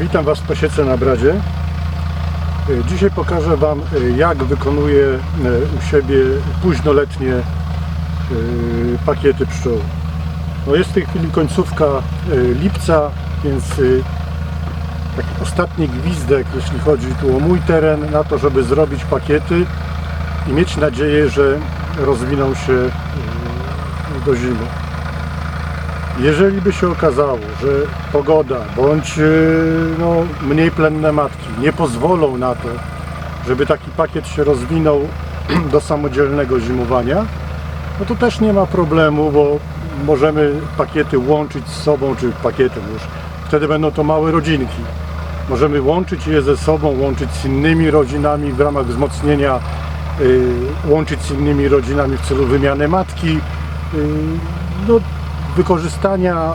Witam Was w Pasiece na Bradzie. E, Dzisiaj pokażę Wam e, jak wykonuję e, u siebie późnoletnie pakiety pszczół. No jest w tej chwili końcówka lipca, więc taki ostatni gwizdek, jeśli chodzi tu o mój teren, na to, żeby zrobić pakiety i mieć nadzieję, że rozwiną się do zimy. Jeżeli by się okazało, że pogoda bądź e, no, mniej plenne matki nie pozwolą na to, żeby taki pakiet się rozwinął do samodzielnego zimowania, no to też nie ma problemu, bo możemy pakiety łączyć z sobą, czy pakiety już. Wtedy będą to małe rodzinki. Możemy łączyć je ze sobą, łączyć z innymi rodzinami w ramach wzmocnienia, y, łączyć z innymi rodzinami w celu wymiany matki. y, no, wykorzystania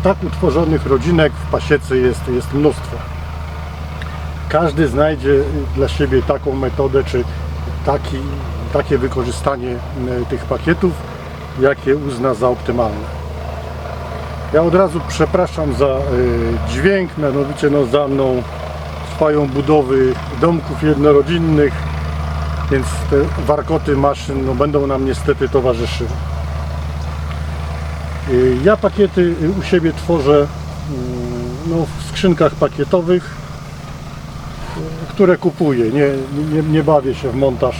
y, tak utworzonych rodzinek w pasiece jest, jest mnóstwo. Każdy znajdzie dla siebie taką metodę, czy taki, takie wykorzystanie y, tych pakietów, jakie uzna za optymalne. Ja od razu przepraszam za y, dźwięk, mianowicie no, za mną trwają budowy domków jednorodzinnych, więc te warkoty maszyn no, będą nam niestety towarzyszyły. Y, Ja pakiety y, u siebie tworzę y, no, w skrzynkach pakietowych, które kupuję. Nie, nie, nie bawię się w montaż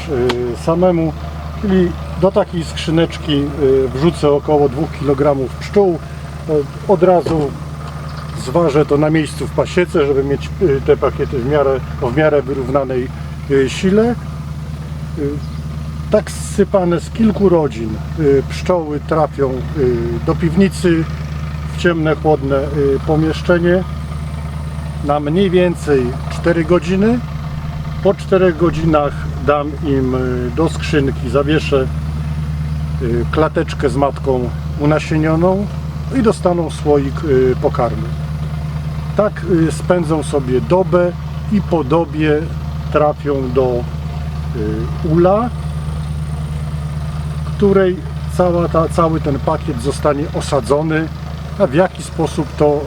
samemu, czyli do takiej skrzyneczki wrzucę około 2 kg pszczół. Od razu zważę to na miejscu w pasiece, żeby mieć te pakiety w miarę, o w miarę wyrównanej sile. Tak zsypane z kilku rodzin y, pszczoły trafią y, do piwnicy w ciemne, chłodne y, pomieszczenie na mniej więcej 4 godziny. Po 4 godzinach dam im do skrzynki, zawieszę klateczkę z matką unasienioną i dostaną słoik pokarmu. Tak spędzą sobie dobę i po dobie trafią do ula, której cała ta, cały ten pakiet zostanie osadzony. A w jaki sposób to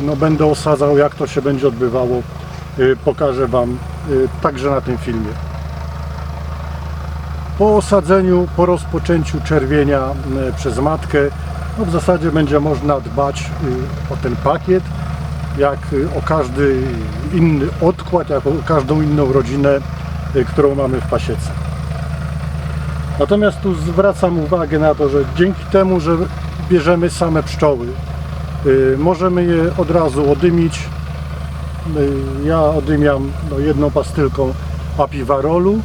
y, no, będę osadzał, jak to się będzie odbywało, y, pokażę Wam y, także na tym filmie. Po osadzeniu, po rozpoczęciu czerwienia przez matkę, no, w zasadzie będzie można dbać o ten pakiet, jak o każdy inny odkład, jak o każdą inną rodzinę, którą mamy w pasiece. Natomiast tu zwracam uwagę na to, że dzięki temu, że bierzemy same pszczoły, y, możemy je od razu odymić. Y, Ja odymiam no, jedną pastylką apiwarolu.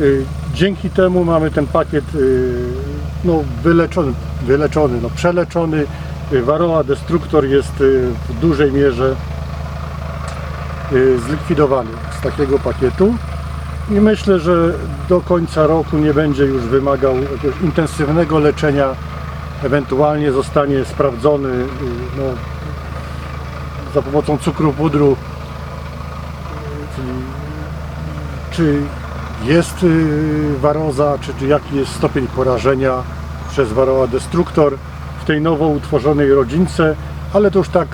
Y, Dzięki temu mamy ten pakiet no, wyleczony, wyleczony no, przeleczony. Varroa destruktor jest w dużej mierze zlikwidowany z takiego pakietu i myślę, że do końca roku nie będzie już wymagał jakiegoś intensywnego leczenia. Ewentualnie zostanie sprawdzony no, za pomocą cukru pudru, czyli czy jest y, waroza, czy, czy jaki jest stopień porażenia przez Varroa destruktor w tej nowo utworzonej rodzince, ale to już tak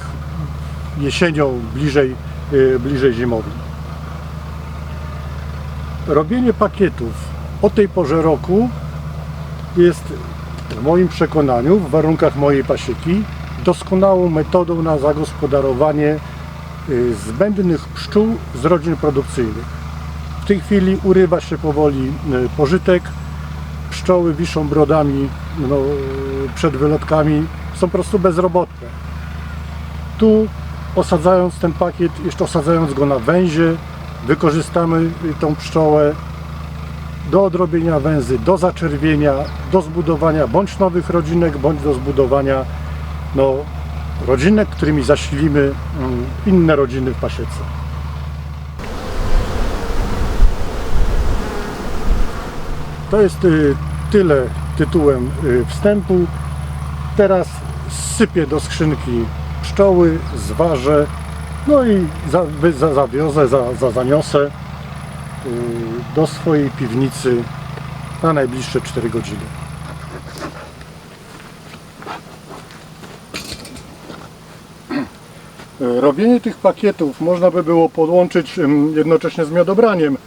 jesienią, bliżej, y, bliżej zimowi. Robienie pakietów o tej porze roku jest w moim przekonaniu, w warunkach mojej pasieki, doskonałą metodą na zagospodarowanie y, zbędnych pszczół z rodzin produkcyjnych. W tej chwili urywa się powoli y, pożytek, pszczoły wiszą brodami no, przed wylotkami, są po prostu bezrobotne. Tu osadzając ten pakiet, jeszcze osadzając go na węzie, wykorzystamy tą pszczołę do odrobienia węzy, do zaczerwienia, do zbudowania bądź nowych rodzinek, bądź do zbudowania no, rodzinek, którymi zasilimy mm, inne rodziny w pasiece. To jest y, tyle tytułem y, wstępu. Teraz sypię do skrzynki pszczoły, zważę, no i za, za, zawiozę, za, za, zaniosę y, do swojej piwnicy na najbliższe 4 godziny. E, Robienie tych pakietów można by było podłączyć jednocześnie z miodobraniem,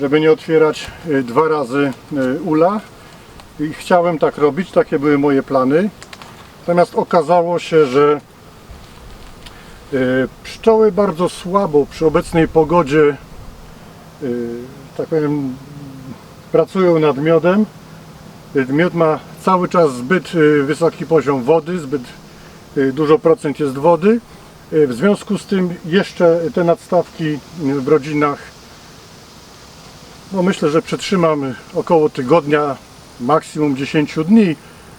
żeby nie otwierać e, dwa razy ula. I chciałem tak robić, takie były moje plany. Natomiast okazało się, że pszczoły bardzo słabo przy obecnej pogodzie, e, tak powiem, pracują nad miodem. E, Miód ma cały czas zbyt e, wysoki poziom wody, zbyt e, dużo procent jest wody. E, W związku z tym jeszcze te nadstawki w rodzinach no myślę, że przetrzymam około tygodnia, maksimum 10 dni,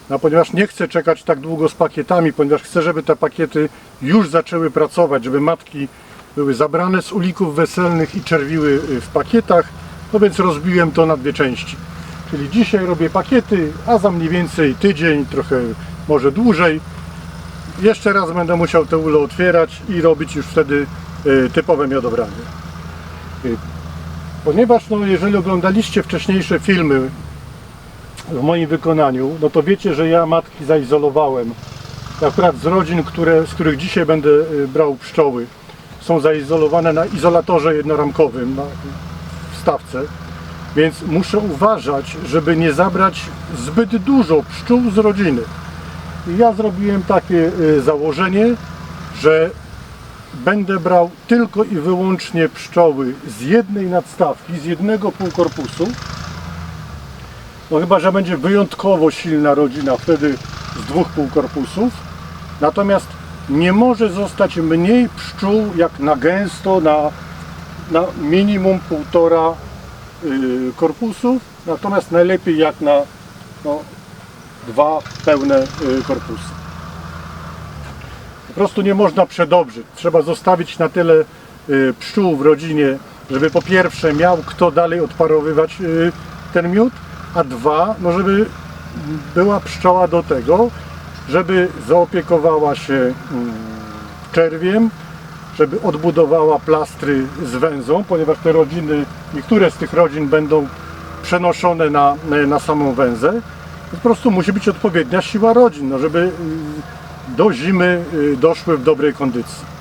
a ponieważ nie chcę czekać tak długo z pakietami, ponieważ chcę, żeby te pakiety już zaczęły pracować, żeby matki były zabrane z ulików weselnych i czerwiły w pakietach, no więc rozbiłem to na dwie części. Czyli dzisiaj robię pakiety, a za mniej więcej tydzień, trochę może dłużej, jeszcze raz będę musiał te ule otwierać i robić już wtedy y, typowe miodobranie. Y, Ponieważ no, jeżeli oglądaliście wcześniejsze filmy w moim wykonaniu, no to wiecie, że ja matki zaizolowałem. Akurat z rodzin, które, z których dzisiaj będę y, brał pszczoły, są zaizolowane na izolatorze jednoramkowym, na wstawce. Więc muszę uważać, żeby nie zabrać zbyt dużo pszczół z rodziny. Ja zrobiłem takie y, założenie, że będę brał tylko i wyłącznie pszczoły z jednej nadstawki, z jednego półkorpusu. No chyba, że będzie wyjątkowo silna rodzina, wtedy z dwóch półkorpusów. Natomiast nie może zostać mniej pszczół jak na gęsto, na, na minimum półtora y, korpusów. Natomiast najlepiej jak na no, dwa pełne y, korpusy. Po prostu nie można przedobrzyć. Trzeba zostawić na tyle y, pszczół w rodzinie, żeby po pierwsze miał kto dalej odparowywać ten miód, a dwa, no żeby była pszczoła do tego, żeby zaopiekowała się mm, czerwiem, żeby odbudowała plastry z węzą, ponieważ te rodziny, niektóre z tych rodzin będą przenoszone na, na samą węzę. Po prostu musi być odpowiednia siła rodzin, no żeby y, do zimy y, doszły w dobrej kondycji.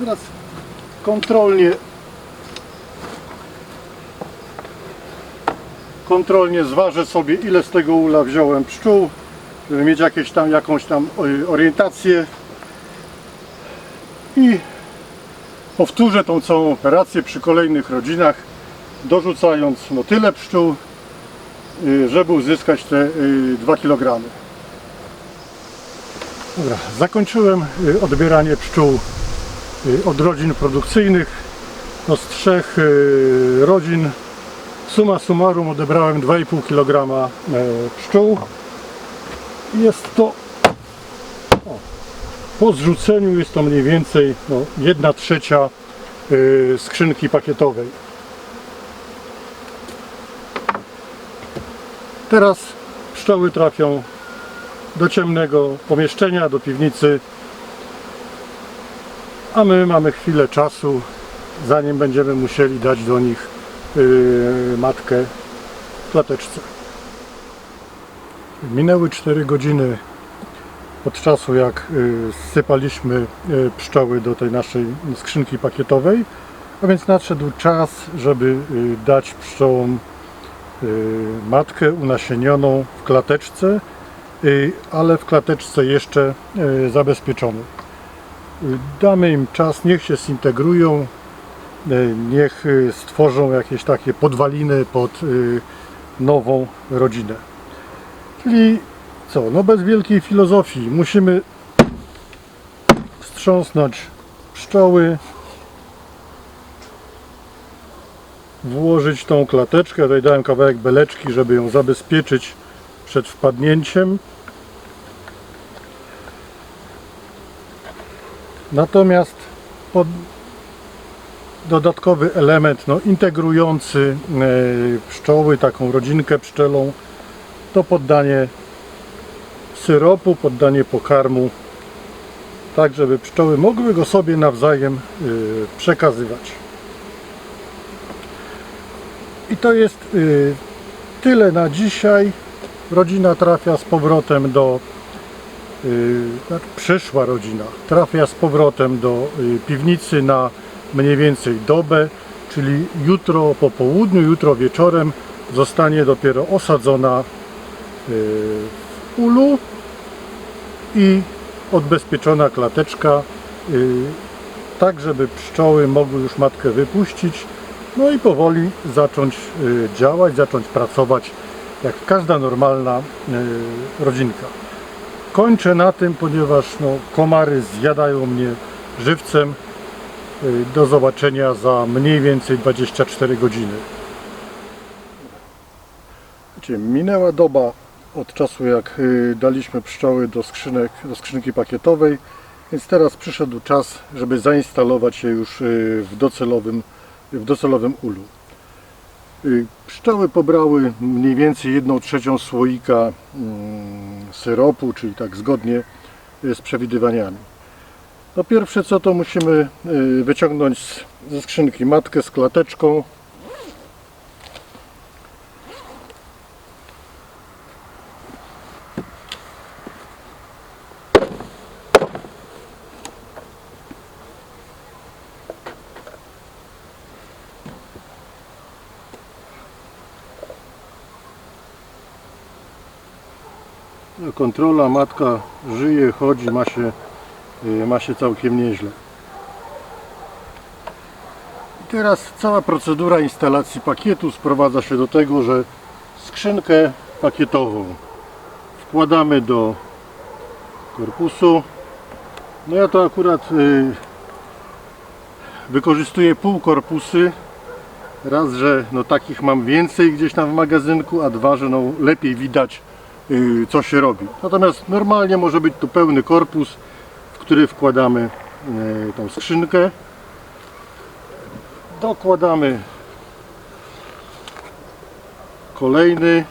Teraz kontrolnie kontrolnie zważę sobie ile z tego ula wziąłem pszczół, żeby mieć jakieś tam, jakąś tam y, orientację i powtórzę tą całą operację przy kolejnych rodzinach, dorzucając no tyle pszczół, y, żeby uzyskać te 2 kg. Dobra, zakończyłem y, odbieranie pszczół y, od rodzin produkcyjnych. No z trzech y, rodzin summa summarum odebrałem 2,5 kg e, pszczół. Jest to o, po zrzuceniu jest to mniej więcej no, 1 trzecia y, skrzynki pakietowej. Teraz pszczoły trafią do ciemnego pomieszczenia, do piwnicy a my mamy chwilę czasu, zanim będziemy musieli dać do nich yy, matkę w klateczce. Minęły 4 godziny od czasu jak y, sypaliśmy y, pszczoły do tej naszej skrzynki pakietowej, a więc nadszedł czas, żeby y, dać pszczołom matkę unasienioną w klateczce, ale w klateczce jeszcze zabezpieczonej. Damy im czas, niech się zintegrują, y, niech y, stworzą jakieś takie podwaliny pod y, nową rodzinę. Czyli co, no bez wielkiej filozofii musimy wstrząsnąć pszczoły, włożyć tą klateczkę, tutaj dałem kawałek beleczki, żeby ją zabezpieczyć przed wpadnięciem. Natomiast pod dodatkowy element no, integrujący e, pszczoły, taką rodzinkę pszczelą, to poddanie syropu, poddanie pokarmu, tak żeby pszczoły mogły go sobie nawzajem y, przekazywać. I to jest y, tyle na dzisiaj. Rodzina trafia z powrotem do znaczy przyszła rodzina trafia z powrotem do y, piwnicy na mniej więcej dobę, czyli jutro po południu, jutro wieczorem zostanie dopiero osadzona y, w ulu i odbezpieczona klateczka y, tak, żeby pszczoły mogły już matkę wypuścić no i powoli zacząć działać, zacząć pracować jak każda normalna rodzinka. Kończę na tym, ponieważ no, komary zjadają mnie żywcem. Y, Do zobaczenia za mniej więcej 24 godziny. Minęła doba od czasu jak y, daliśmy pszczoły do skrzynek, do skrzynki pakietowej, więc teraz przyszedł czas, żeby zainstalować je już y, w docelowym, w docelowym ulu. Y, Pszczoły pobrały mniej więcej 1 trzecią słoika mm, syropu, czyli tak zgodnie y, z przewidywaniami. No pierwsze co to musimy y, wyciągnąć ze skrzynki matkę z klateczką. Kontrola, matka żyje, chodzi, ma się, y, ma się całkiem nieźle. Teraz cała procedura instalacji pakietu sprowadza się do tego, że skrzynkę pakietową wkładamy do korpusu. No ja to akurat y, wykorzystuję pół korpusy. Raz, że no takich mam więcej gdzieś tam w magazynku, a dwa, że no lepiej widać co się robi. Natomiast normalnie może być tu pełny korpus, w który wkładamy y, tą skrzynkę. Dokładamy kolejny.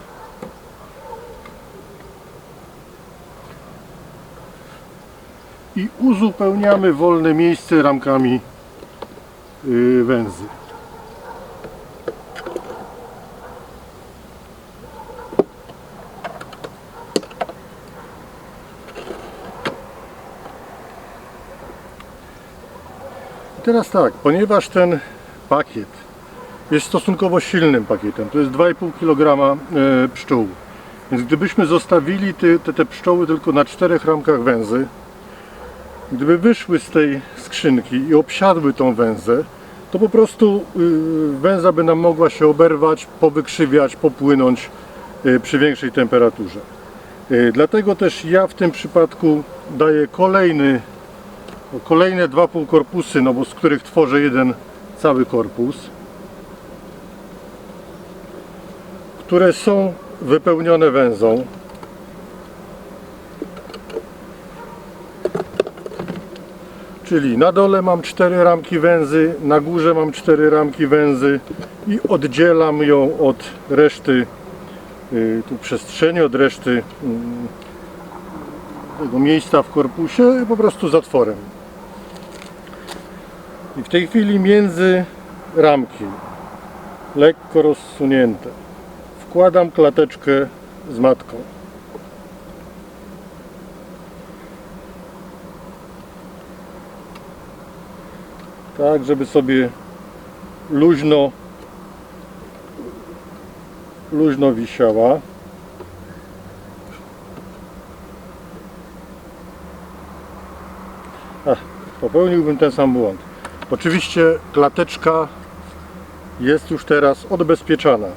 I uzupełniamy wolne miejsce ramkami y, węzy. Teraz tak, ponieważ ten pakiet jest stosunkowo silnym pakietem, to jest 2,5 kg e, pszczół, więc gdybyśmy zostawili te, te, te pszczoły tylko na czterech ramkach węzy, gdyby wyszły z tej skrzynki i obsiadły tą węzę, to po prostu y, węza by nam mogła się oberwać, powykrzywiać, popłynąć y, przy większej temperaturze. Y, Dlatego też ja w tym przypadku daję kolejny kolejne 2,5 korpusy, no bo z których tworzę jeden cały korpus, które są wypełnione węzą. Czyli na dole mam cztery ramki węzy, na górze mam cztery ramki węzy i oddzielam ją od reszty y, tu przestrzeni, od reszty mm, tego miejsca w korpusie po prostu zatworem. I w tej chwili między ramki, lekko rozsunięte, wkładam klateczkę z matką. Tak, żeby sobie luźno luźno wisiała. Ach, popełniłbym ten sam błąd. Oczywiście klateczka jest już teraz odbezpieczana.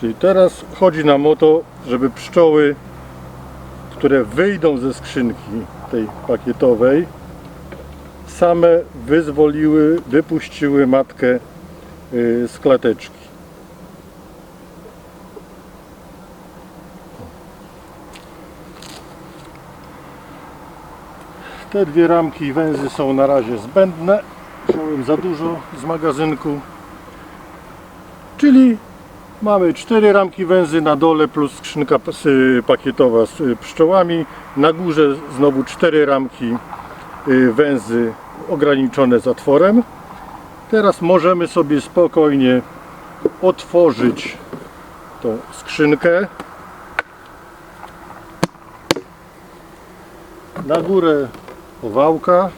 Czyli teraz chodzi nam o to, żeby pszczoły, które wyjdą ze skrzynki tej pakietowej, same wyzwoliły, wypuściły matkę y, z klateczki. Te dwie ramki i węzy są na razie zbędne. Wziąłem za dużo z magazynku. Czyli mamy cztery ramki węzy na dole plus skrzynka pakietowa z y, pszczołami. Na górze znowu cztery ramki y, węzy ograniczone zatworem. Teraz możemy sobie spokojnie otworzyć tą skrzynkę. Na górę powałka.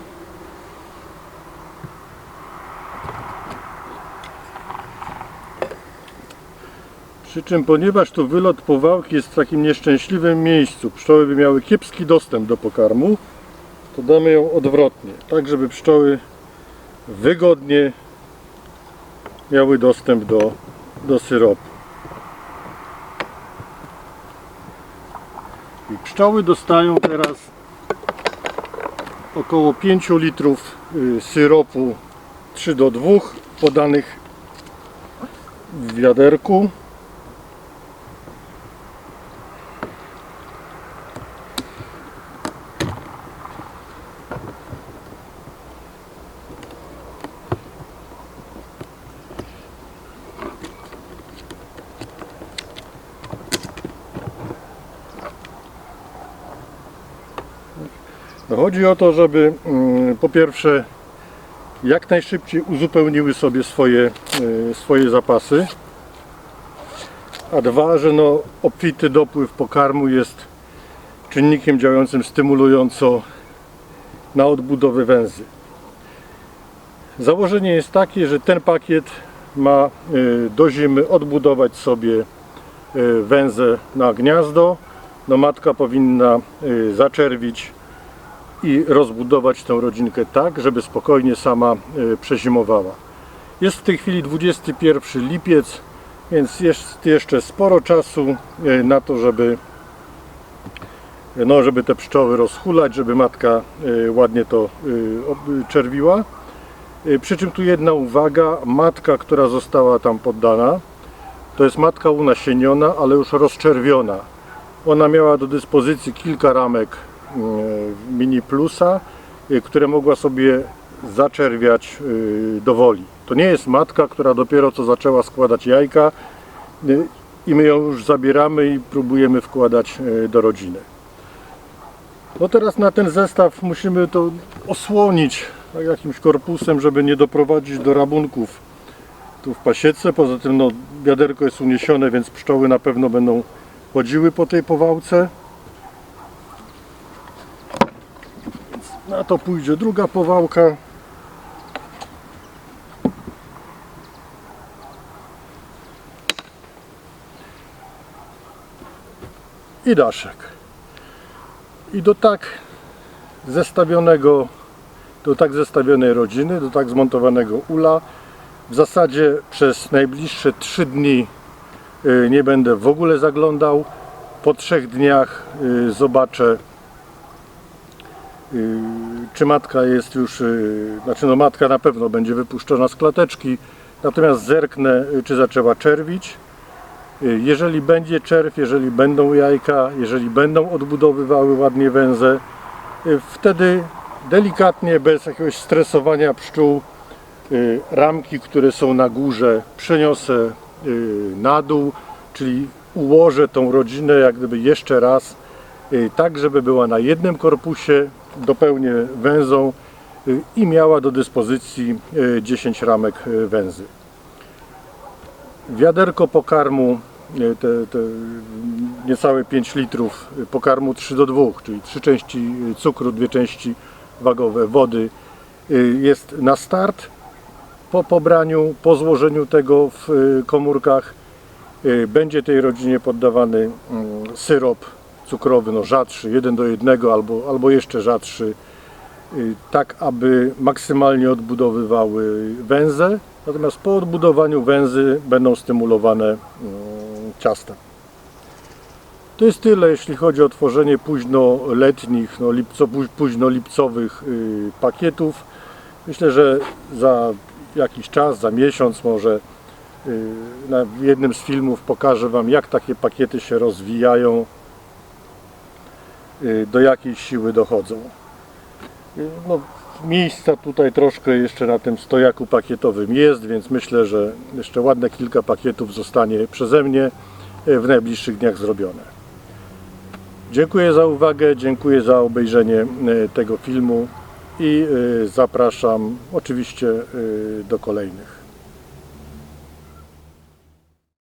Przy czym, ponieważ tu wylot powałki jest w takim nieszczęśliwym miejscu, pszczoły by miały kiepski dostęp do pokarmu, to damy ją odwrotnie, tak żeby pszczoły wygodnie miały dostęp do, do syropu. I pszczoły dostają teraz około 5 litrów y, syropu 3 do 2 podanych w wiaderku. Chodzi o to, żeby mm, po pierwsze jak najszybciej uzupełniły sobie swoje, y, swoje zapasy, a dwa, że no, obfity dopływ pokarmu jest czynnikiem działającym stymulująco na odbudowę węzy. Założenie jest takie, że ten pakiet ma y, do zimy odbudować sobie y, węzę na gniazdo. No matka powinna zaczerwić i rozbudować tę rodzinkę tak, żeby spokojnie sama y, przezimowała. Jest w tej chwili 21 lipiec, więc jest jeszcze sporo czasu y, na to, żeby, no, żeby te pszczoły rozhulać, żeby matka y, ładnie to czerwiła. Przy czym tu jedna uwaga, matka, która została tam poddana, to jest matka unasieniona, ale już rozczerwiona. Ona miała do dyspozycji kilka ramek mini plusa, e, które mogła sobie zaczerwiać e, do woli. To nie jest matka, która dopiero co zaczęła składać jajka e, i my ją już zabieramy i próbujemy wkładać e, do rodziny. No teraz na ten zestaw musimy to osłonić tak, jakimś korpusem, żeby nie doprowadzić do rabunków tu w pasiece. Poza tym no, wiaderko jest uniesione, więc pszczoły na pewno będą chodziły po tej powałce. Na to pójdzie druga powałka. I daszek. I do tak zestawionego, do tak zestawionej rodziny, do tak zmontowanego ula w zasadzie przez najbliższe 3 dni y, nie będę w ogóle zaglądał. Po trzech dniach y, zobaczę, czy matka jest już, y, znaczy no matka na pewno będzie wypuszczona z klateczki, natomiast zerknę, y, czy zaczęła czerwić. Y, Jeżeli będzie czerw, jeżeli będą jajka, jeżeli będą odbudowywały ładnie węzę, y, wtedy delikatnie, bez jakiegoś stresowania pszczół, y, ramki, które są na górze, przeniosę y, na dół, czyli ułożę tą rodzinę jak gdyby jeszcze raz, y, tak żeby była na jednym korpusie, dopełnię węzą y, i miała do dyspozycji y, 10 ramek y, węzy. Wiaderko pokarmu, y, te, te niecałe 5 litrów y, pokarmu 3 do 2, czyli 3 części y, cukru, 2 części wagowe wody y, jest na start. Po pobraniu, po złożeniu tego w y, komórkach y, będzie tej rodzinie poddawany mm, syrop cukrowy, no rzadszy, 1 do 1 albo, albo jeszcze rzadszy, y, tak aby maksymalnie odbudowywały węzę. Natomiast po odbudowaniu węzy będą stymulowane mm, ciasta. To jest tyle, jeśli chodzi o tworzenie późnoletnich, no, lipco, póź- późnolipcowych y, pakietów. Myślę, że za jakiś czas, za miesiąc może y, na jednym z filmów pokażę Wam, jak takie pakiety się rozwijają, do jakiej siły dochodzą. Y, No, miejsca tutaj troszkę jeszcze na tym stojaku pakietowym jest, więc myślę, że jeszcze ładne kilka pakietów zostanie przeze mnie y, w najbliższych dniach zrobione. Dziękuję za uwagę, dziękuję za obejrzenie tego filmu i zapraszam oczywiście do kolejnych.